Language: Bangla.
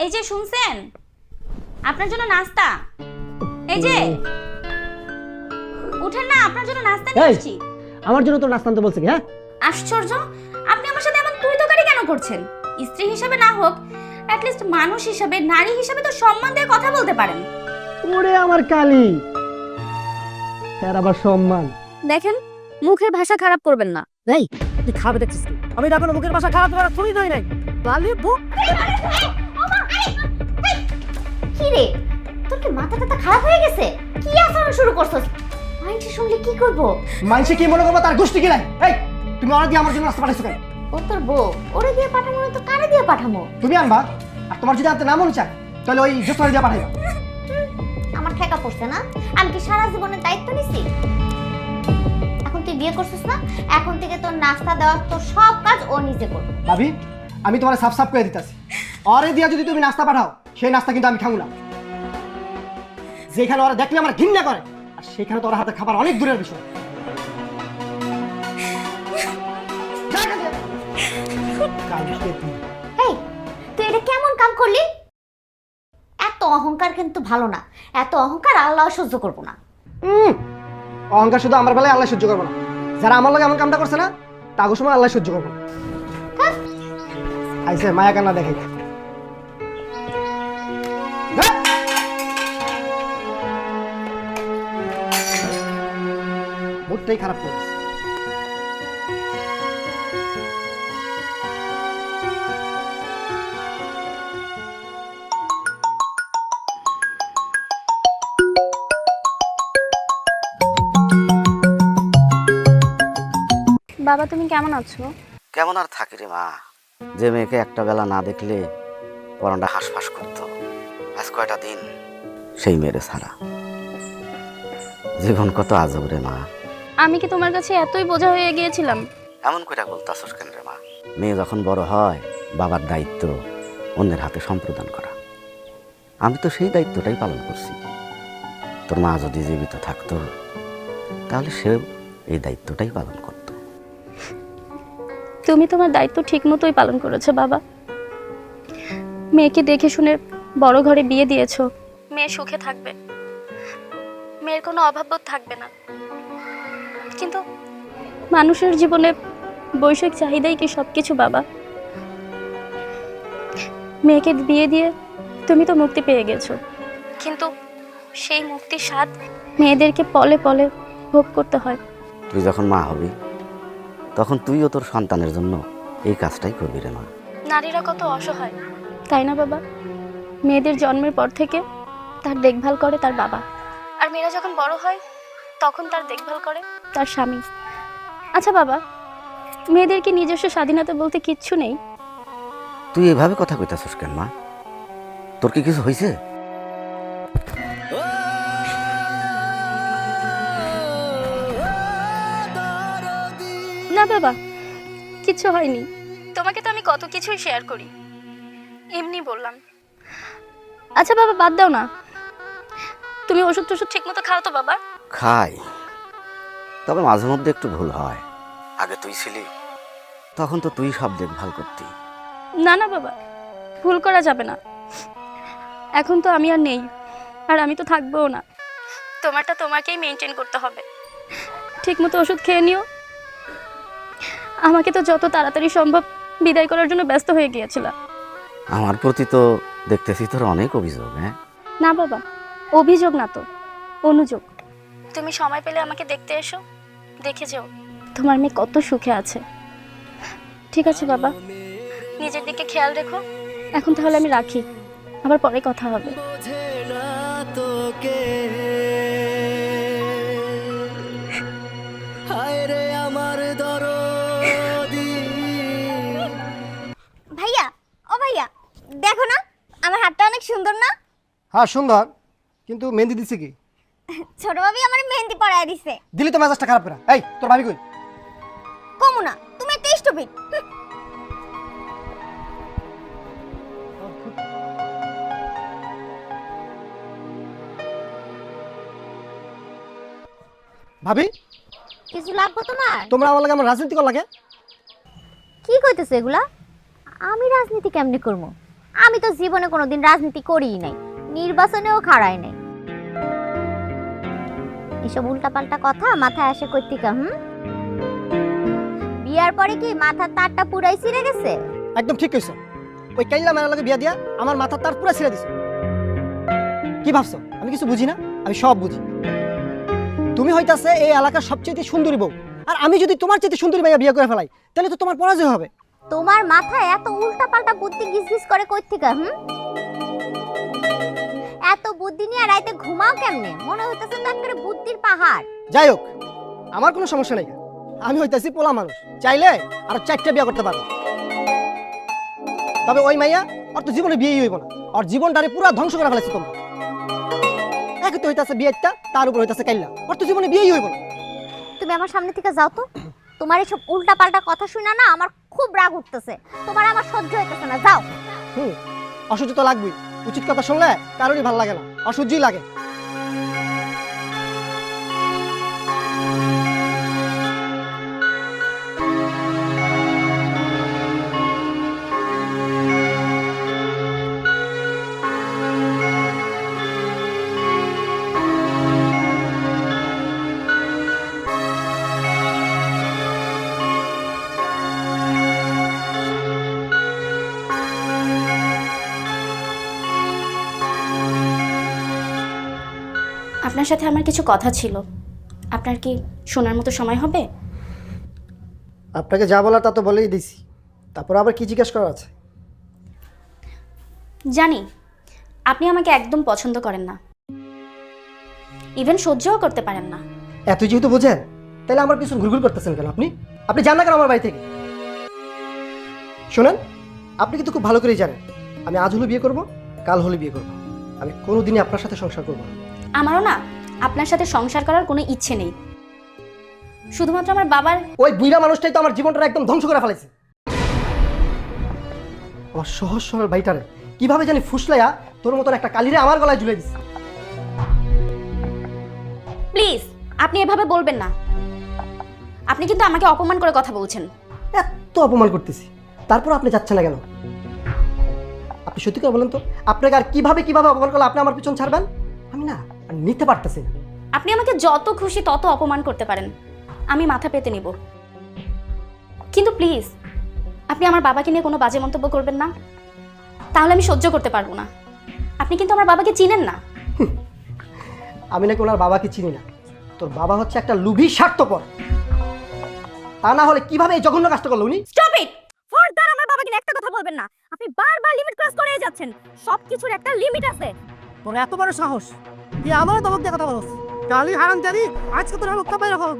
এই যে শুনছেন? আপনার জন্য নাস্তা। এই যে। উঠেন না আপনার জন্য নাস্তা নিয়ে আসছি। আমার জন্য তো নাস্তা আনতে বলছে কি হ্যাঁ? আশ্চর্য! আপনি আমার সাথে এমন তুই তোকারি কেন করছেন? স্ত্রী হিসাবে না হোক অ্যাটলিস্ট মানুষ হিসাবে নারী হিসাবে তো সম্মান দিয়ে কথা বলতে পারেন। ওরে আমার কালি। স্যার আবার সম্মান। দেখেন মুখের ভাষা খারাপ করবেন না। এই তুই খাবে দেখছিস কি? আমি না কোনো মুখের ভাষা খারাপ করা শুনি নাই। নাই বালি বুক মাথা টাথা খারাপ হয়ে গেছে। কি আচরণ শুরু করছস? মাইন্ডে শুনলে কি করব? মানুষে কি মনে করব তার গোষ্ঠী কি নাই? এই তুমি অর্ডার দিয়ে আমার জন্য নাস্তা পাঠাইছো কেন? ও তোর বউ ওরে দিয়ে পাঠাবো না তো কারে দিয়ে পাঠাবো? তুমি আনবা আর তোমার যদি আনতে না মনে চায় তাহলে ওই জোসমারি দিয়ে পাঠাইবা। আমার ঠেকা পড়ছে না? আমি কি সারা জীবনের দায়িত্ব নিছি? এখন তুই বিয়ে করছিস না? এখন থেকে তোর নাস্তা দেওয়ার তোর সব কাজ ও নিজে করবে। ভাবি আমি তোমার সাফ সাফ করে দিতেছি। অরে দিয়া যদি তুমি নাস্তা পাঠাও সেই নাস্তা কিন্তু আমি খাব না। যেখানে ওরা দেখলে আমার ঘৃণা করে আর সেখানে তো ওর হাতে খাবার অনেক দূরের বিষয়। যা এখান কালকে তুই। এই তুই এটা কেমন কাম করলি? এত অহংকার কিন্তু ভালো না। এত অহংকার আল্লাহ সহ্য করব না। উম, অহংকার শুধু আমার বেলায় আল্লাহ সহ্য করব না। যারা আমার লগে এমন কামটা করছে না তাগো সময় আল্লাহ সহ্য করব। না আইসে মায়া কান্না দেখে মুডটাই খারাপ করে। বাবা তুমি কেমন আছো? কেমন আর থাকি রে মা? যে মেয়েকে একটা বেলা না দেখলে পরনটা হাঁসফাঁস করতো। আজ কয়টা দিন সেই মেয়েরে ছাড়া। জীবন কত আজব রে মা। আমি কি তোমার কাছে এতই বোঝা হয়ে গিয়েছিলাম? এমন কইটা বলতাছস কেন রে মা? মেয়ে যখন বড় হয় বাবার দায়িত্ব অন্যের হাতে সম্প্রদান করা। আমি তো সেই দায়িত্বটাই পালন করছি। তোর মা যদি জীবিত থাকতো তাহলে সেও এই দায়িত্বটাই পালন করতো। তুমি তোমার দায়িত্ব ঠিক মতোই পালন করেছ বাবা। মেয়েকে দেখে শুনে বড় ঘরে বিয়ে দিয়েছ। মেয়ে সুখে থাকবে। মেয়ের কোনো অভাববোধ থাকবে না। কিন্তু মানুষের জীবনে বৈষয়িক চাহিদাই কি সব কিছু বাবা? মেয়েকে বিয়ে দিয়ে তুমি তো মুক্তি পেয়ে গেছো। কিন্তু সেই মুক্তির স্বাদ মেয়েদেরকে পলে পলে ভোগ করতে হয়। তুই যখন মা হবি তখন তুইও তোর সন্তানের জন্য এই কাজটাই করবি রে মা। নারীরা কত অসহায় তাই না বাবা? মেয়েদের জন্মের পর থেকে তার দেখভাল করে তার বাবা। আর মেয়েরা যখন বড় হয় তখন তার দেখভাল করে। তার স্বামী। আচ্ছা বাবা মেয়েদের কি নিজস্ব স্বাধীনতা বলতে কিচ্ছু নেই? তুই এভাবে কথা কইতাছস কেন মা? তোর কি কিছু হয়েছে না বাবা কিচ্ছু হয়নি। তোমাকে তো আমি কত কিছুই শেয়ার করি। এমনি বললাম। আচ্ছা বাবা বাদ দাও না। তুমি ওষুধ টষুধ ঠিক মতো খাও তো বাবা। খাই। তবে মাঝে মধ্যে একটু ভুল হয়। আগে তুই ছিলি তখন তো তুই সব দেখভাল করতি। না না বাবা ভুল করা যাবে না। এখন তো আমি আর নেই আর আমি তো থাকবোও না। তোমারটা তোমাকেই মেনটেন করতে হবে। ঠিক মতো ওষুধ খেয়ে নিও। আমাকে তো যত তাড়াতাড়ি সম্ভব বিদায় করার জন্য ব্যস্ত হয়ে গিয়েছিলাম আমার প্রতি তো দেখতেছি তোর অনেক অভিযোগ হ্যাঁ? না বাবা অভিযোগ না তো অনুযোগ। তুমি সময় পেলে আমাকে দেখতে এসো। দেখে যেও। তোমার মেয়ে কত সুখে আছে। ঠিক আছে বাবা। নিজের দিকে খেয়াল রেখো। এখন তাহলে আমি রাখি। আবার পরে কথা হবে। ভাইয়া ও ভাইয়া দেখো না আমার হাতটা অনেক সুন্দর না? হ্যাঁ সুন্দর। কিন্তু মেহেন্দি দিচ্ছে কি? ছোট ভাবি আমার মেহেন্দি পরায় দিছে। দিলি তো মেজাজটা খারাপ করে। এই তোর ভাবি কই? কমু না তুমি একটা স্টুপিড ভাবি? কিছু লাগবে তোমার? তোমরা আমার লাগে আমার রাজনীতি কর লাগে। কি কইতেছো এগুলা? আমি রাজনীতি কেমনে করব? আমি তো জীবনে কোনোদিন রাজনীতি করিই নাই। নির্বাচনেও খাড়াই নাই। এসব উল্টাপাল্টা কথা মাথায় আসে কর্তিকা হুম? বিয়ার পরে কি মাথার তারটা পুরাই ছিঁড়ে গেছে? একদম ঠিক কইছো। ওই কাইল্লা মেয়ের লগে বিয়া দিয়া আমার মাথা তার পুরা ছিঁড়ে দিছে। কি ভাবছ? আমি কিছু বুঝি না? আমি সব বুঝি। তুমি হইতাছে এই এলাকার সবচেয়ে সুন্দরী বউ। আর আমি যদি তোমার চেয়ে সুন্দরী মাইয়া বিয়ে করে ফেলাই তাহলে তো তোমার পরাজয় হবে। তোমার মাথায় এত উল্টাপাল্টা বুদ্ধি গিসগিস করে কর্তিকা হুম? এত বুদ্ধি নিয়ে রাইতে ঘুমাও কেমনে? মনে হইতেছে তো একেবারে বুদ্ধির পাহাড়। যাই হোক আমার কোনো সমস্যা নেই। আমি হইতাছি পোলা মানুষ। চাইলে আর চারটা বিয়ে করতে পারব। তবে ওই মাইয়া ওর তো জীবনে বিয়েই হইব না। ওর জীবনটারে পুরো ধ্বংস করে ফেলেছে তোমরা। এক তো হইতাছে বিয়েটা তার উপর হইতাছে কাইল্লা। ওর তো জীবনে বিয়েই হইব না। তুমি আমার সামনে থেকে যাও তো। তোমার এসব উল্টাপাল্টা কথা শুনে না আমার খুব রাগ উঠতেছে। তোমার আমার সহ্য হইতেছে না। যাও। হুম অসহ্য তো লাগবেই। উচিত কথা শুনলে কারোরই ভালো লাগে না অসহ্যই লাগে। আপনার সাথে আমার কিছু কথা ছিল। আপনার কি শোনার মতো সময় হবে? আপনাকে যা বলার তা তো বলেই দিছি। তারপর আবার কি জিজ্ঞেস করার আছে? জানি আপনি আমাকে একদম পছন্দ করেন না। ইভেন সহ্যও করতে পারেন না। এত যেহেতু বোঝেন তাহলে আমার পিছন ঘুরঘুর করতেছেন কেন আপনি? আপনি জান না কেন আমার বাড়ি থেকে? শোনেন আপনি কিন্তু খুব ভালো করেই জানেন আমি আজ হলে বিয়ে করব কাল হলে বিয়ে করব। আমি কোনোদিনই আপনার সাথে সংসার করব না। আমারও না। আপনার সাথে সংসার করার কোনো ইচ্ছে নেই। শুধুমাত্র আমার বাবার ওই বুইরা মানুষটাই তো আমার জীবনটা একদম ধ্বংস করে ফেলেছে। আমার সহজ সরল বাড়িটারে কীভাবে জানি ফুসলাইয়া তোর মতন একটা কালিরে আমার গলায় ঝুলে দিছে। প্লিজ আপনি এভাবে বলবেন না। আপনি কিন্তু আমাকে অপমান করে কথা বলছেন। এত অপমান করতেছি তারপর আপনি যাচ্ছেন না কেন? আপনি সত্যি করে বলেন তো আপনাকে আর কীভাবে কীভাবে অপমান করলে আপনি আমার পিছন ছাড়বেন? আমি না নিতে পারতেছি না। আপনি আমাকে যত খুশি তত অপমান করতে পারেন। আমি মাথা পেতে নিব। কিন্তু প্লিজ আপনি আমার বাবাকে নিয়ে কোনো বাজে মন্তব্য করবেন না। তাহলে আমি সহ্য করতে পারব না। আপনি কিন্তু আমার বাবাকে চিনেন না। আমি নাকি ওনার বাবাকে চিনি না। তোর বাবা হচ্ছে একটা লুভি স্বার্থপর। তা না হলে কীভাবে এই জঘন্য কাজটা করল উনি? স্টপ ইট ফার্দার আমার বাবাকে নিয়ে একটা কথা বলবেন না। আপনি বারবার লিমিট ক্রস করে যাচ্ছেন। সবকিছুর একটা লিমিট আছে। তোর এত বড় সাহস তুই আমারও দমক দিয়ে কথা বলছ কালি হারাম জানি আজকে তোর মুখটা বাইরে হোক